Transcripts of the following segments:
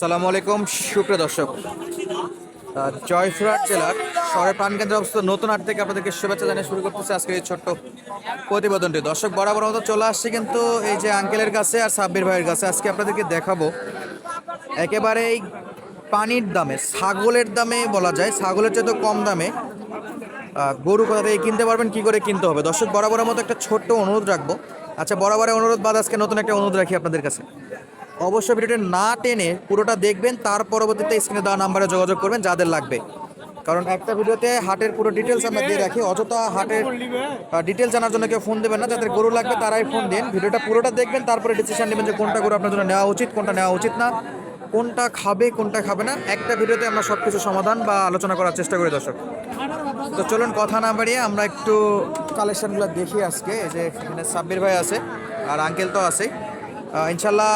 সালামু আলাইকুম সুপ্রিয় দর্শক। আহ, জয়পুরহাট জেলার শহরের প্রাণকেন্দ্রে অবস্থিত নতুন হাট থেকে আপনাদেরকে শুভেচ্ছা জানিয়ে শুরু করতেছে আজকে এই ছোট্ট প্রতিবেদনটি। দর্শক বরাবর মতো চলে আসছে কিন্তু এই যে আঙ্কেলের কাছে আর সাব্বির ভাইয়ের কাছে আজকে আপনাদেরকে দেখাবো একেবারে এই পানির দামে ছাগলের দামে বলা যায় ছাগলের চেয়ে তো কম দামে গরু কোথা থেকে কিনতে পারবেন কি করে কিনতে হবে? দর্শক বরাবরের মতো একটা ছোট্ট অনুরোধ রাখব। আচ্ছা বরাবরের অনুরোধ বাদ আজকে নতুন একটা অনুরোধ রাখি আপনাদের কাছে। অবশ্যই ভিডিওটি না টেনে পুরোটা দেখবেন, তার পরবর্তীতে স্ক্রিনে দেওয়া নাম্বারে যোগাযোগ করবেন যাদের লাগবে। কারণ একটা ভিডিওতে হাটের পুরো ডিটেলস আমরা দিয়ে রাখি, অযথা হাটের ডিটেলস জানার জন্য কেউ ফোন দেবেন না, যাদের গরু লাগবে তারাই ফোন দিন। ভিডিওটা পুরোটা দেখবেন, তারপরে ডিসিশন নেবেন যে কোনটা গরু আপনার জন্য নেওয়া উচিত, কোনটা নেওয়া উচিত না, কোনটা খাবে কোনটা খাবে না। একটা ভিডিওতে আমরা সব কিছু সমাধান বা আলোচনা করার চেষ্টা করি দর্শক। তো চলুন কথা না বাড়িয়ে আমরা একটু কালেকশনগুলো দেখি আজকে। যে সাব্বির ভাই আছে, আর আঙ্কেল তো আছে ইনশাল্লাহ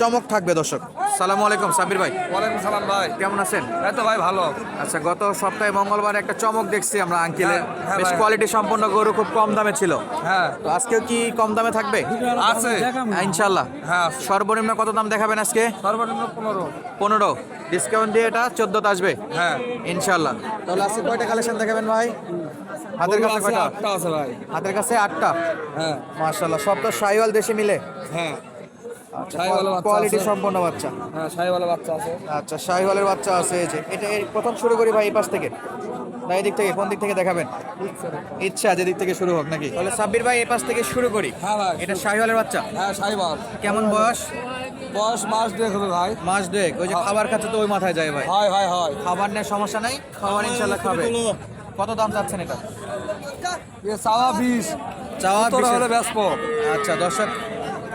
চমক থাকবে দর্শক। সালামু আলাইকুম সাবির ভাই। ওয়ালাইকুম সালাম ভাই। কেমন আছেন? এই তো ভাই ভালো। আচ্ছা গত সপ্তাহে মঙ্গলবার একটা চমক দেখছি আমরা আঙ্কেলের হ্যাঁ, হ্যাঁ বেশ কোয়ালিটি সম্পন্ন গরু খুব কম দামে ছিল। হ্যাঁ। তো আজকেও কি কম দামে থাকবে? আছে। ইনশাল্লাহ হ্যাঁ সর্বনিম্ন কত দাম দেখাবেন আজকে? সর্বনিম্ন পনেরো। পনেরো। ডিসকাউন্ট দিয়ে এটা চোদ্দোতে আসবে? হ্যাঁ। ইনশাল্লাহ তাহলে আজকে কয়টা কালেকশন দেখাবেন ভাই? হাতের কাছে কয়টা? আছে ভাই। হাতের কাছে আটটা? হ্যাঁ। মাশাল্লাহ সব তো সাইওয়াল দেশে মিলে। হ্যাঁ। কোয়ালিটি সম্পন্ন বাচ্চা। হ্যাঁ শাহিওয়ালা বাচ্চা আছে। আচ্ছা শাহিওয়ালের বাচ্চা আছে এই যে। এটা প্রথম শুরু করি ভাই এই পাশ থেকে। না এই দিক থেকে কোন দিক থেকে দেখাবেন? ইচ্ছা যে দিক থেকে শুরু হোক নাকি? তাহলে সাব্বির ভাই এই পাশ থেকে শুরু করি। হ্যাঁ ভাই এটা শাহিওয়ালের বাচ্চা? হ্যাঁ শাহিওয়াল কেমন বয়স? বয়স মাস দুয়েক হবে ভাই। মাস দুয়েক। ওই যে খাবার খাচ্ছে তো ওই মাথায় যায় ভাই। হয় হয় হয়। খাবার নিয়ে সমস্যা নাই খাবার ইনশাল্লাহ খাবে। কত দাম চাচ্ছেন এটা? চাওয়া বিশ। চাওয়া তোরা 20 হলে ব্যস্ত আচ্ছা দর্শক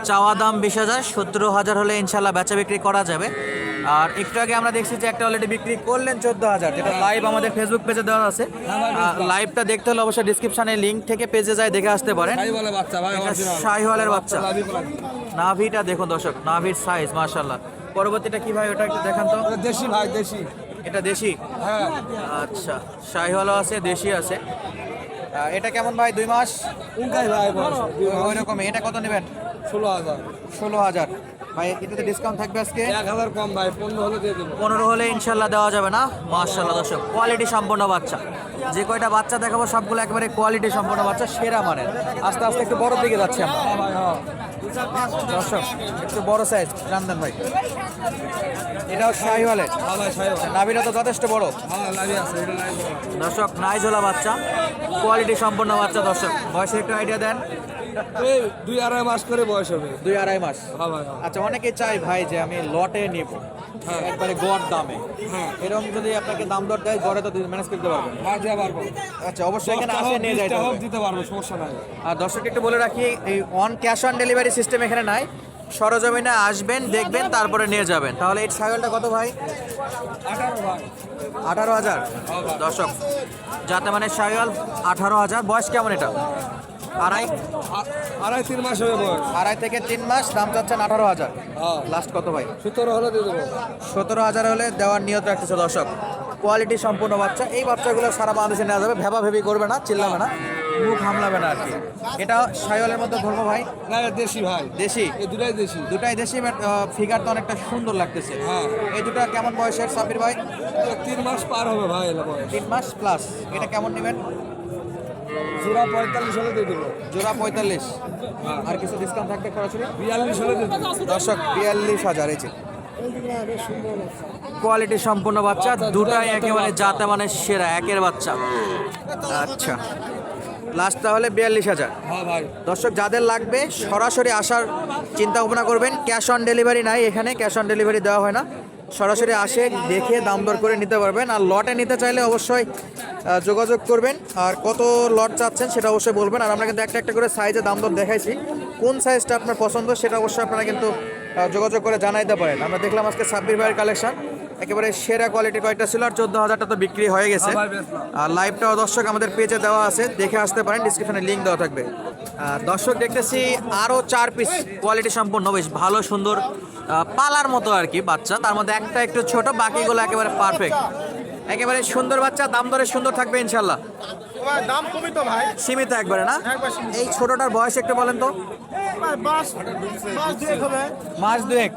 চাওয়া দাম বিশ হাজার সতেরো হাজার হলে ইনশাল্লাহ বেচা বিক্রি করা যাবে। আর একটু আগে আমরা দেখছি যে একটা অলরেডি বিক্রি করলেন চোদ্দ হাজার যেটা লাইভ আমাদের ফেসবুক পেজে দেওয়া আছে। লাইভটা দেখতে হলে অবশ্যই ডিসক্রিপশনে লিঙ্ক থেকে পেজে যায় দেখে আসতে পারেন। শাহিওয়ালের বাচ্চা। নাভিটা দেখুন দর্শক নাভির সাইজ মাশাল্লাহ পরবর্তীটা কি ভাই ওটা একটু দেখান তো। দেশি ভাই দেশি। এটা দেশি? হ্যাঁ। আচ্ছা শাহিওয়ালা আছে দেশি আছে। এটা কেমন ভাই দুই মাস? ভাই ওই রকম এটা কত নেবেন? ষোলো হাজার। ষোলো হাজার। ভাই এটাতে ডিসকাউন্ট থাকবে আজকে? এক হাজার কম ভাই পনেরো হলে দিয়ে দেবো। পনেরো হলে ইনশাল্লাহ দেওয়া যাবে না? মার্শাল্লাহ দর্শক কোয়ালিটি সম্পন্ন বাচ্চা। যে কয়টা বাচ্চা দেখাবো সবগুলো একেবারে কোয়ালিটি সম্পন্ন বাচ্চা সেরা মানের। আস্তে আস্তে একটু বড় দিকে যাচ্ছি আমরা। দর্শক একটু বড় সাইজ জানতেন ভাই। এটাও শাহিওয়ালের। নাভিটা তো যথেষ্ট বড়। হ্যাঁ দর্শক নাইজোলা বাচ্চা কোয়ালিটি সম্পন্ন বাচ্চা দর্শক। বয়সের একটু আইডিয়া দেন। এই দুই আড়াই মাস করে বয়স হবে। দুই আড়াই মাস। হ্যাঁ ভাই হ্যাঁ। আচ্ছা অনেকে চাই ভাই যে আমি লটে নিব একবারে গড় দামে। হ্যাঁ। এরকম যদি আপনাকে দাম দর দেয় ঘরে তো ম্যানেজ করতে পারবেন। হ্যাঁ দিতে পারব। আচ্ছা অবশ্যই এখানে আসে নিয়ে যাইতে হোক হবে। দিতে পারব সমস্যা নাই। আর দর্শক একটু বলে রাখি এই on cash on delivery system এখানে নাই। সরজমিনে আসবেন দেখবেন তারপরে নিয়ে যাবেন। তাহলে এই ছাগলটা কত ভাই? আঠারো ভাই। আঠারো হাজার। দর্শক যাতে মানে সাইওয়াল আঠারো হাজার। বয়স কেমন এটা? আড়াই? আড়াই তিন মাস হবে বয়স আড়াই থেকে তিন মাস দাম চাচ্ছেন আঠারো হাজার। হ্যাঁ। লাস্ট কত ভাই? সতেরো হলে দিয়ে দেবো। সতেরো হাজার হলে দেওয়ার নিয়ত রাখতেছে দর্শক। কোয়ালিটি সম্পূর্ণ বাচ্চা। এই বাচ্চাগুলো সারা বাংলাদেশে নেওয়া যাবে। ভেবা ভেবি করবে না চিল্লাবে না। মুখ হামলাবে না আর কি। এটা সাইওয়ালের মধ্যে ধরবো ভাই। না দেশি ভাই। দেশি? এই দুটাই দেশি। দুটাই দেশি বাট ফিগার তো অনেকটা সুন্দর লাগতেছে। হ্যাঁ। এই দুটা কেমন বয়সের সাবির ভাই? তিন মাস পার হবে ভাই তিন মাস প্লাস এটা কেমন নেবেন? জোড়া পঁয়তাল্লিশ হলে দিয়ে দেবো। জোড়া পঁয়তাল্লিশ। হ্যাঁ। আর কিছু ডিসকাউন্ট থাকবে সরাসরি? বিয়াল্লিশ হলে দিয়ে দর্শক বিয়াল্লিশ হাজার এই যে। কোয়ালিটি সম্পূর্ণ বাচ্চা দুটাই একেবারে জাতে মানে সেরা একের বাচ্চা। আচ্ছা। লাস্ট তাহলে বিয়াল্লিশ হাজার। হ্যাঁ দর্শক যাদের লাগবে সরাসরি আসার চিন্তা ভাবনা করবেন। ক্যাশ অন ডেলিভারি নাই এখানে ক্যাশ অন ডেলিভারি দেওয়া হয় না। সরাসরি আসে, দেখে দাম দর করে নিতে পারবেন। আর লটে নিতে চাইলে অবশ্যই যোগাযোগ করবেন। আর কত লট চাচ্ছেন সেটা অবশ্যই বলবেন। আর আমরা কিন্তু একটা একটা করে সাইজে দাম দর দেখাইছি। কোন সাইজটা আপনার পছন্দ সেটা অবশ্যই আপনারা কিন্তু যোগাযোগ করে জানাইতে পারেন। আমরা দেখলাম আজকে ছাব্বিশ ভাইয়ের কালেকশন একেবারে সেরা কোয়ালিটি কয়েকটা ছিল আর চোদ্দ হাজারটা তো বিক্রি হয়ে গেছে। আর লাইভটাও দর্শক আমাদের পেজে দেওয়া আছে দেখে আসতে পারেন ডিসক্রিপশনে লিঙ্ক দেওয়া থাকবে। দর্শক দেখতেছি আরও চার পিস কোয়ালিটি সম্পন্ন বেশ ভালো সুন্দর পালার মতো আর কি বাচ্চা। তার মধ্যে একটা একটু ছোট বাকিগুলো একেবারে পারফেক্ট একেবারে সুন্দর বাচ্চা দাম দরে সুন্দর থাকবে ইনশাল্লাহ দাম কমই তো ভাই। সীমিত একবারে না? এই ছোটটার বয়স একটু বলেন তো। মাস দুয়েক।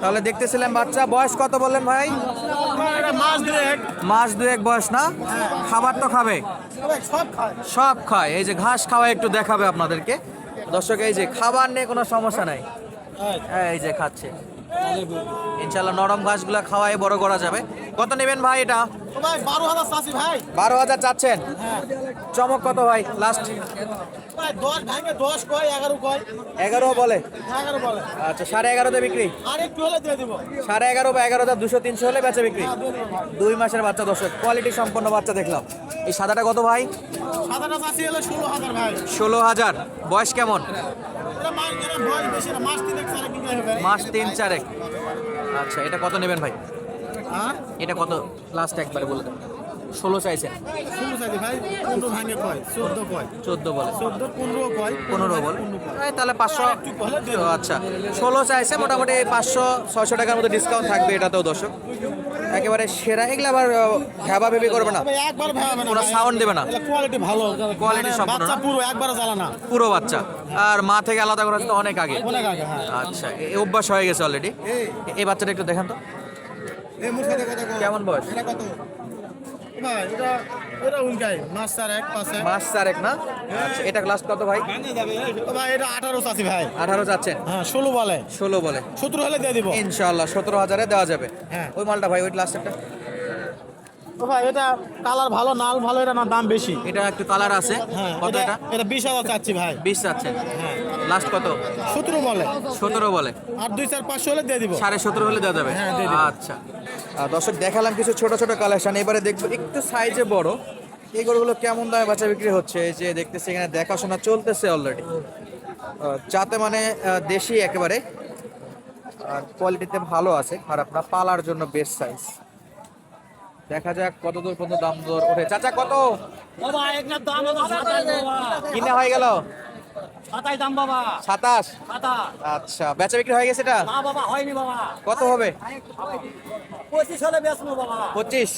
তাহলে দেখতেছিলেন বাচ্চা। বয়স কত বললেন ভাই? মাস মাছ এক বয়স না? খাবার তো খাবে। সব খায়। সব খায় এই যে ঘাস খাওয়া একটু দেখাবে আপনাদেরকে। দর্শক, এই যে খাবার নিয়ে কোনো সমস্যা নাই। এই যে খাচ্ছে। ইনশাল্লাহ নরম ঘাসগুলো খাওয়াই বড় করা যাবে। কত নেবেন ভাই এটা? ভাই বারো হাজার চাষি ভাই। বারো হাজার চাচ্ছেন? চমক কত ভাই লাস্ট ভাই দশ ভাঙে দশ কয় এগারো বলে? আচ্ছা সাড়ে এগারোতে বিক্রি? আর একটু হলে দিয়ে দিব। সাড়ে এগারো বা এগারোটা দুশো তিনশো হলে বেচে বিক্রি? দুই মাসের বাচ্চা দর্শক কোয়ালিটি সম্পন্ন বাচ্চা দেখলাম। এই সাদাটা কত ভাই। ষোলো হাজার। বয়স কেমন? মাস তিন চারেক আচ্ছা এটা কত নেবেন ভাই? হ্যাঁ? এটা কত? লাস্ট একবারে বলে দেন। ষোলো চাইছেন ষোলো চাষি ভাই পনেরো ভাঙে কয়? চোদ্দ কয়? চোদ্দ বলে। চোদ্দ পনেরো কয়? পনেরো বলে। তাহলে পাঁচশো আচ্ছা ষোলো চাইছে মোটামুটি পাঁচশো ছয়শো টাকার মতো ডিসকাউন্ট থাকবে এটাতেও দর্শক। একেবারে সেরা। এগুলো আবার ঘাবা ভেবে করবে না। একবার কোনো sound দেবে না। কোয়ালিটি ভালো। কোয়ালিটি সব বাচ্চা পুরো একবার জ্বালা না। পুরো বাচ্চা। আর মা থেকে আলাদা করা তো অনেক আগে। অনেক আগে হ্যাঁ। আচ্ছা এ অভ্যাস হয়ে গেছে অলরেডি এই। বাচ্চাটা একটু দেখেন তো। এই কেমন বয়স? এটা কত? ভাই এটা এটা উনকাই মাছ চার এক পাশে মাস চারেক না? আচ্ছা এটা লাস্ট কত ভাই? ভাই এটা আঠারো চাষি ভাই। আঠারো চাচ্ছেন হ্যাঁ ষোলো বলে। ষোলো বলে। সতেরো হলে দিয়ে দিব। ইনশাল্লাহ সতেরো হাজারে দেওয়া যাবে। হ্যাঁ। ওই মালটা ভাই ওই লাস্ট একটা। ভাই এটা কালার ভালো নাল ভালো এটা না দাম বেশি? এটা একটু কালার আছে। হ্যাঁ কত এটা এটা? বিশ হাজার চাচ্ছি ভাই। বিশ চাচ্ছেন হ্যাঁ। লাস্ট কত? সতেরো বলে। সতেরো বলে। আর দুই চার পাঁচশো হলে দিয়ে দিব। সাড়ে সতেরো হলে দেওয়া যাবে? হ্যাঁ, আচ্ছা। দর্শক দেখালাম কিছু ছোট ছোট কালেকশন এবারে দেখব একটু সাইজে বড়। এই গরুগুলো কেমন দামে বাচ্চা বিক্রি হচ্ছে? এই যে দেখতেছি এখানে দেখাশোনা চলতেছে অলরেডি যাতে মানে দেশি একেবারে। আর কোয়ালিটিতে ভালো আছে খারাপ না পালার জন্য বেস্ট সাইজ দেখা যাক কত দূর পর্যন্ত দাম দর ওঠে। চাচা কত? কিনা হয়ে গেল? সাতাশ দাম বাবা। সাতাশ? সাতাশ। আচ্ছা বেচা বিক্রি হয়ে গেছে এটা? বাবা হয়নি বাবা। কত হবে? পঁচিশ হলে বেচবো বাবা। পঁচিশ?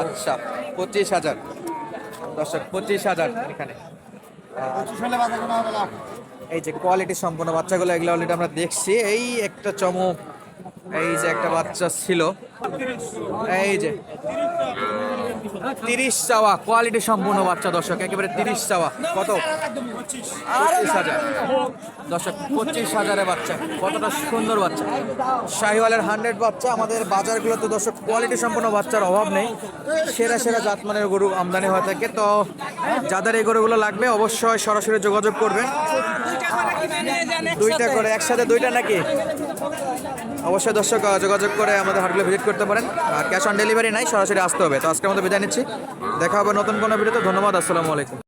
আচ্ছা পঁচিশ হাজার। দর্শক পঁচিশ হাজার এখানে। এই যে কোয়ালিটি সম্পন্ন বাচ্চাগুলো এগুলো অলরেডি আমরা দেখছি। এই একটা চমক এই যে একটা বাচ্চা ছিল। এই যে তিরিশ চাওয়া, কোয়ালিটি সম্পূর্ণ বাচ্চা, দর্শক, একেবারে তিরিশ চাওয়া। কত? পঁচিশ হাজার। দর্শক, পঁচিশ হাজারের বাচ্চা, কতটা সুন্দর বাচ্চা। শাহিওয়ালের হান্ড্রেড বাচ্চা, আমাদের বাজারগুলোতে দর্শক, কোয়ালিটি সম্পূর্ণ বাচ্চার অভাব নেই। সেরা সেরা জাতমানের গরু আমদানি হয়ে থাকে। তো, যাদের এই গরুগুলো লাগবে, অবশ্যই সরাসরি যোগাযোগ করবেন। দুইটা করে একসাথে, দুইটা নাকি? অবশ্যই দর্শক যোগাযোগ করে আমাদের হাটগুলো ভিজিট করতে পারেন। আর ক্যাশ অন ডেলিভারি নাই, সরাসরি আসতে হবে। তো আজকের মতো বিদায় নিচ্ছি। দেখা হবে নতুন কোনো ভিডিওতে ধন্যবাদ, আসসালামু আলাইকুম।